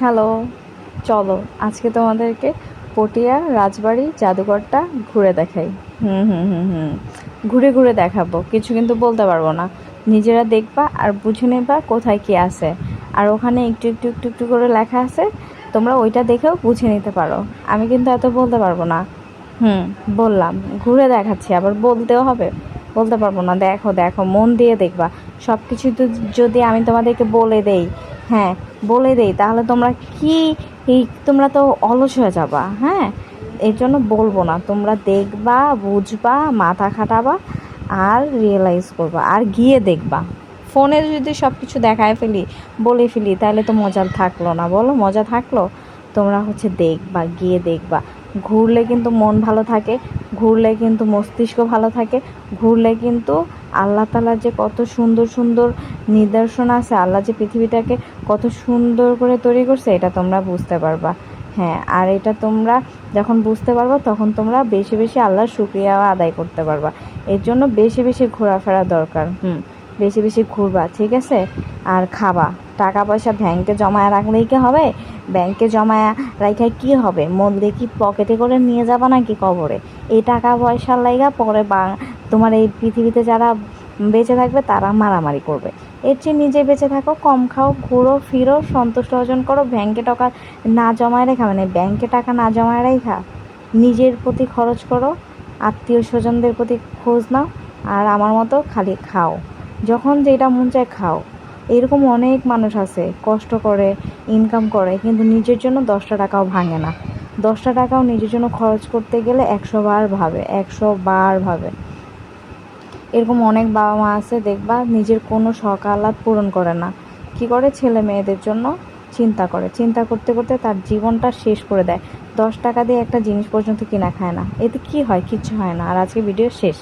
Hello, চলো আজকে তোমাদেরকে পটিয়া, রাজবাড়ি, জাদুঘরটা ঘুরে দেখাই। হুম হুম হুম হুম। ঘুরে ঘুরে দেখাবো, কিছু কিন্তু বলতে পারব না। নিজেরা দেখবা আর বুঝে নেবা কোথায় কি আছে। আর ওখানে একটু একটু একটু একটু করে লেখা আছে, তোমরা ওইটা দেখেও বুঝে নিতে পারো। আমি কিন্তু এত বলতে পারব না। হুম, বললাম, ঘুরে দেখাচ্ছি, আবার বলতেও হবে। বলতে পারব না, দেখো দেখো, মন দিয়ে দেখবা। সব কিছু তো যদি আমি তোমাদেরকে বলে দেই হ্যাঁ বলে দেই। তাহলে তোমরা কি তোমরা তো অলস হয়ে যাবা হ্যাঁ? এর জন্য বলব না। তোমরা দেখবা, বুঝবা, মাথা খাটাবা আর রিয়েলাইজ করবা আর গিয়ে দেখবা। ফোনে যদি সব কিছু দেখায় ফেলি, বলে ফেলি, তাহলে তো মজা থাকল না। বলো, মজা থাকল? তোমরা হচ্ছে দেখবা, গিয়ে দেখবা। ঘুরলে কিন্তু মন ভালো থাকে, ঘুরলে কিন্তু মস্তিষ্ক ভালো থাকে, ঘুরলে কিন্তু আল্লাহ তালার যে কত সুন্দর সুন্দর নিদর্শন আছে, আল্লাহ যে পৃথিবীটাকে কত সুন্দর করে তৈরি করছে, এটা তোমরা বুঝতে পারবা। হ্যাঁ আর এটা তোমরা যখন বুঝতে পারবা, তখন তোমরা বেশি বেশি আল্লাহর শুক্রিয়া আদায় করতে পারবা। এর জন্য বেশি বেশি ঘোরাফেরা দরকার, হুম। বেশি বেশি ঘুরবা, ঠিক আছে? আর খাবা। টাকা পয়সা ব্যাংকে জমায় রাখলেই কি হবে? ব্যাংকে জমায় রাখা কি হবে? মধ্যে কি পকেটে করে নিয়ে যাবা নাকি কবরে? এই টাকা পয়সার লাইগা পরে বা, তোমার এই পৃথিবীতে যারা বেঁচে থাকবে, তারা মারামারি করবে। এর চেয়ে নিজে বেঁচে থাকো, কম খাও, ঘুরো, ফিরো, সন্তুষ্ট অর্জন করো ব্যাংকে টাকা না জমায় রেখা মানে ব্যাংকে টাকা না জমায় রেখা নিজের প্রতি খরচ করো আত্মীয় স্বজনদের প্রতি খোঁজ নাও, আর আমার মতো খালি খাও। যখন যেটা মন চায় খাও। এরকম অনেক মানুষ আছে, কষ্ট করে ইনকাম করে, কিন্তু নিজের জন্য দশটা টাকাও ভাঙে না। দশটা টাকাও নিজের জন্য খরচ করতে গেলে একশো বার ভাবে, একশো বার ভাবে। এরকম অনেক বাবা মা আছে, দেখবা নিজের কোনো শখ আহ্লাদ পূরণ করে না। কি করে? ছেলে মেয়েদের জন্য চিন্তা করে। চিন্তা করতে করতে তার জীবনটা শেষ করে দেয়। দশ টাকা দিয়ে একটা জিনিস পর্যন্ত কিনা খায় না। এতে কি হয়? কিচ্ছু হয় না। আর আজকে ভিডিও শেষ।